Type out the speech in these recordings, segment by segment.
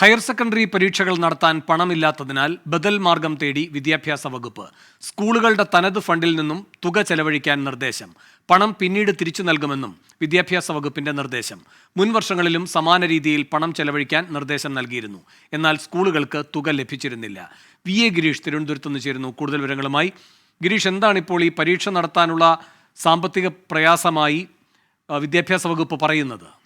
Higher secondary പരീക്ഷകൾ നടത്താൻ പണമില്ലാത്തതിനാൽ ബദൽ മാർഗം തേടി വിദ്യാഭ്യാസ വകുപ്പ് സ്കൂളുകളുടെ തനത് ഫണ്ടിൽ നിന്നും തുക ചെലവഴിക്കാൻ നിർദ്ദേശം. പണം പിന്നീട് തിരിച്ചു നൽകുമെന്നും വിദ്യാഭ്യാസ വകുപ്പിന്റെ നിർദ്ദേശം. മുൻ വർഷങ്ങളിലും സമാന രീതിയിൽ പണം ചെലവഴിക്കാൻ നിർദ്ദേശം നൽകിയിരുന്നു. എന്നാൽ സ്കൂളുകൾക്ക് തുക ലഭിച്ചിരുന്നില്ല. വി. എ. ഗിരീഷ് തിരുവനന്തപുരത്ത് നിന്ന് ചേരുന്നു. കൂടുതൽ വിവരങ്ങളുമായി ഗിരീഷ് എന്താണ് ഇപ്പോൾ ഈ പരീക്ഷ നടത്താനുള്ള സാമ്പത്തിക പ്രയാസമായി വിദ്യാഭ്യാസ വകുപ്പ് പറയുന്നത്?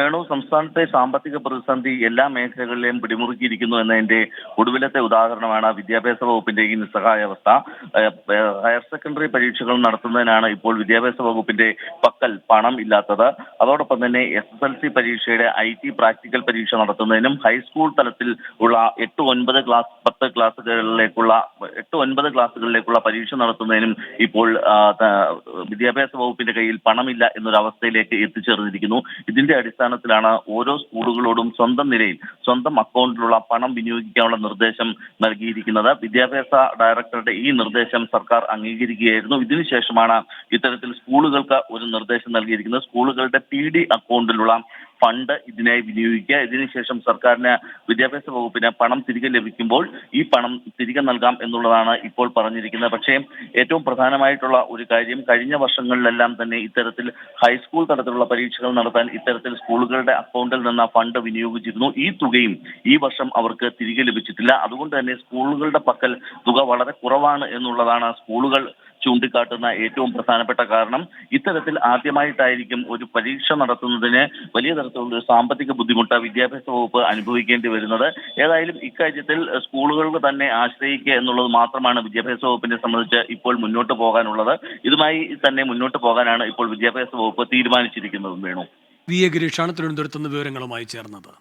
വേണു സംസ്ഥാനത്തെ സാമ്പത്തിക പ്രതിസന്ധി എല്ലാ മേഖലകളിലെയും പിടിമുറുക്കിയിരിക്കുന്നു എന്നതിന്റെ ഒടുവിലത്തെ ഉദാഹരണമാണ് വിദ്യാഭ്യാസ വകുപ്പിന്റെ ഈ നിസ്സഹായാവസ്ഥ. ഹയർ സെക്കൻഡറി പരീക്ഷകൾ നടത്തുന്നതിനാണ് ഇപ്പോൾ വിദ്യാഭ്യാസ വകുപ്പിന്റെ പക്കൽ പണം ഇല്ലാത്തത്. അതോടൊപ്പം തന്നെ എസ് എസ് എൽ സി പരീക്ഷയുടെ ഐ ടി പ്രാക്ടിക്കൽ പരീക്ഷ നടത്തുന്നതിനും ഹൈസ്കൂൾ തലത്തിൽ ഉള്ള എട്ട് ഒൻപത് ക്ലാസ് പത്ത് ക്ലാസ്സുകളിലേക്കുള്ള എട്ട് ഒൻപത് ക്ലാസ്സുകളിലേക്കുള്ള പരീക്ഷ നടത്തുന്നതിനും ഇപ്പോൾ വിദ്യാഭ്യാസ വകുപ്പിന്റെ കയ്യിൽ പണമില്ല എന്നൊരവസ്ഥയിലേക്ക് എത്തിച്ചേർന്നിരിക്കുന്നു. ഇതിന്റെ അടിസ്ഥാനത്തിലാണ് ഓരോ സ്കൂളുകളോടും സ്വന്തം നിലയിൽ സ്വന്തം അക്കൗണ്ടിലുള്ള പണം വിനിയോഗിക്കാനുള്ള നിർദ്ദേശം നൽകിയിരിക്കുന്നത്. വിദ്യാഭ്യാസ ഡയറക്ടറുടെ ഈ നിർദ്ദേശം സർക്കാർ അംഗീകരിക്കുകയായിരുന്നു. ഇതിനുശേഷമാണ് ഇത്തരത്തിൽ സ്കൂളുകൾക്ക് ഒരു നിർദ്ദേശം നൽകിയിരിക്കുന്നത്. സ്കൂളുകളുടെ പി ഡി അക്കൗണ്ടിലുള്ള ഫണ്ട് ഇതിനായി വിനിയോഗിക്കുക. ഇതിനുശേഷം സർക്കാരിന് വിദ്യാഭ്യാസ വകുപ്പിന് പണം തിരികെ ലഭിക്കുമ്പോൾ ഈ പണം തിരികെ നൽകാം എന്നുള്ളതാണ് ഇപ്പോൾ പറഞ്ഞിരിക്കുന്നത്. പക്ഷേ ഏറ്റവും പ്രധാനമായിട്ടുള്ള ഒരു കാര്യം കഴിഞ്ഞ വർഷങ്ങളിലെല്ലാം തന്നെ ഇത്തരത്തിൽ ഹൈസ്കൂൾ തലത്തിലുള്ള പരീക്ഷകൾ നടത്താൻ ഇത്തരത്തിൽ സ്കൂളുകളുടെ അക്കൗണ്ടിൽ നിന്ന് ഫണ്ട് വിനിയോഗിച്ചിരുന്നു. ഈ തുകയും ഈ വർഷം അവർക്ക് തിരികെ ലഭിച്ചിട്ടില്ല. അതുകൊണ്ട് തന്നെ സ്കൂളുകളുടെ പക്കൽ തുക വളരെ കുറവാണ് എന്നുള്ളതാണ് സ്കൂളുകൾ ചൂണ്ടിക്കാട്ടുന്ന ഏറ്റവും പ്രധാനപ്പെട്ട കാരണം ഇത്തരത്തിൽ ആദ്യമായിട്ടായിരിക്കും ഒരു പരീക്ഷ നടത്തുന്നതിന് വലിയ തരത്തിലുള്ള ഒരു സാമ്പത്തിക ബുദ്ധിമുട്ട് വിദ്യാഭ്യാസ വകുപ്പ് അനുഭവിക്കേണ്ടി വരുന്നത്. ഏതായാലും ഇക്കാര്യത്തിൽ സ്കൂളുകൾക്ക് തന്നെ ആശ്രയിക്കുക എന്നുള്ളത് മാത്രമാണ് വിദ്യാഭ്യാസ വകുപ്പിനെ സംബന്ധിച്ച് ഇപ്പോൾ മുന്നോട്ട് പോകാനുള്ളത്. ഇതുമായി തന്നെ മുന്നോട്ട് പോകാനാണ് ഇപ്പോൾ വിദ്യാഭ്യാസ വകുപ്പ് തീരുമാനിച്ചിരിക്കുന്നതും വേണു. വി എ ഗിരീഷാണ് തിരുവനന്തപുരത്ത് നിന്ന് വിവരങ്ങളുമായി ചേർന്നത്.